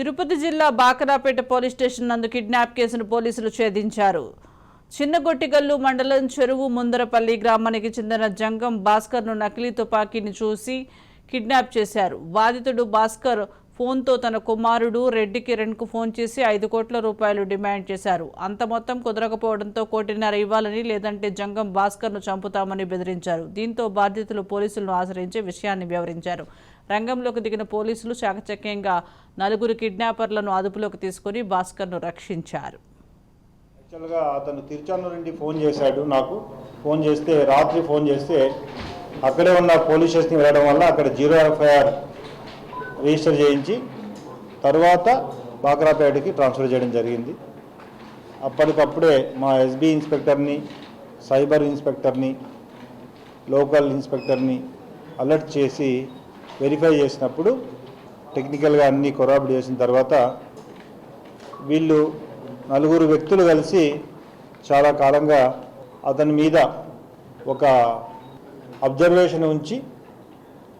తిరుపతి జిల్లా Bakarapeta police station నందు kidnap కేసును పోలీసులు ఛేదించారు. చిన్నగొట్టిగల్లు మండలం చెరువు ముందరపల్లి గ్రామానికి చెందిన జంగం భాస్కర్ను నకిలీ తుపాకీని చూసి కిడ్నాప్ చేశారు. బాధితుడు భాస్కర్ ఫోన్తో తన కుమారుడు రెడ్డి కిరణ్కు ఫోన్ చేసి ఐదు కోట్ల రూపాయలు డిమాండ్ చేశారు. అంత మొత్తం కుదరకపోవడంతో కోటిన్నర ఇవ్వాలని లేదంటే జంగం భాస్కర్ను చంపుతామని బెదిరించారు. దీంతో బాధితులు పోలీసులను ఆశ్రయించి విషయాన్ని వివరించారు. రంగంలోకి దిగిన పోలీసులు చాకచక్యంగా నలుగురు కిడ్నాపర్లను అదుపులోకి తీసుకుని భాస్కర్ను రక్షించారు. యాక్చువల్గా అతను తిరుచానూరు నుండి ఫోన్ చేశాడు నాకు. ఫోన్ చేస్తే రాత్రి ఫోన్ చేస్తే అక్కడే ఉన్న పోలీస్ స్టేషన్కి వెళ్ళడం వల్ల అక్కడ జీరో ఎఫ్ఐఆర్ రిజిస్టర్ చేయించి తర్వాత బాక్రాపేటకి ట్రాన్స్ఫర్ చేయడం జరిగింది. అప్పటికప్పుడే మా ఎస్బీ ఇన్స్పెక్టర్ని సైబర్ ఇన్స్పెక్టర్ని లోకల్ ఇన్స్పెక్టర్ని అలర్ట్ చేసి వెరిఫై చేసినప్పుడు టెక్నికల్గా అన్నీ కొరాబడి చేసిన తర్వాత వీళ్ళు నలుగురు వ్యక్తులు కలిసి చాలా కాలంగా అతని మీద ఒక అబ్జర్వేషన్ ఉంచి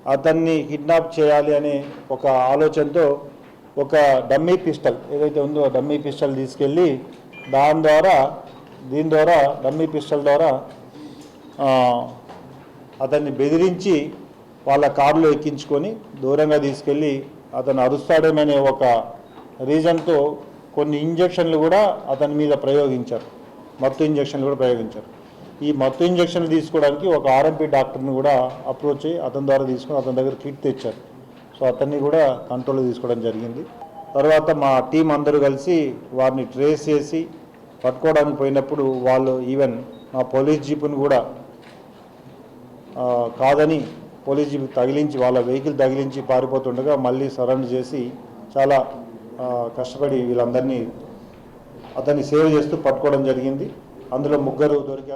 అతన్ని కిడ్నాప్ చేయాలి అనే ఒక ఆలోచనతో ఒక డమ్మీ పిస్టల్ ఏదైతే ఉందో డమ్మీ పిస్టల్ తీసుకెళ్ళి దాని ద్వారా దీని ద్వారా డమ్మీ పిస్టల్ ద్వారా అతన్ని బెదిరించి వాళ్ళ కారులో ఎక్కించుకొని దూరంగా తీసుకెళ్ళి అతను అరుస్తాడేమనే ఒక రీజన్తో కొన్ని ఇంజక్షన్లు కూడా అతని మీద ప్రయోగించారు. మత్తు ఇంజక్షన్లు కూడా ప్రయోగించారు. ఈ మత్తు ఇంజక్షన్లు తీసుకోవడానికి ఒక ఆర్ఎంపీ డాక్టర్ని కూడా అప్రోచ్ అయ్యి అతని ద్వారా తీసుకుని అతని దగ్గర కిట్ తెచ్చారు. సో అతన్ని కూడా కంట్రోల్లో తీసుకోవడం జరిగింది. తర్వాత మా టీం అందరూ కలిసి వారిని ట్రేస్ చేసి పట్టుకోవడానికి పోయినప్పుడు వాళ్ళు ఈవెన్ మా పోలీస్ జీపుని కూడా కాదని పోలీస్ జీప్ తగిలించి వాళ్ళ వెహికల్ తగిలించి పారిపోతుండగా మళ్ళీ సరౌండ్ చేసి చాలా కష్టపడి వీళ్ళందరినీ అతన్ని సేవ్ చేస్తూ పట్టుకోవడం జరిగింది. అందులో ముగ్గురు దొరికారు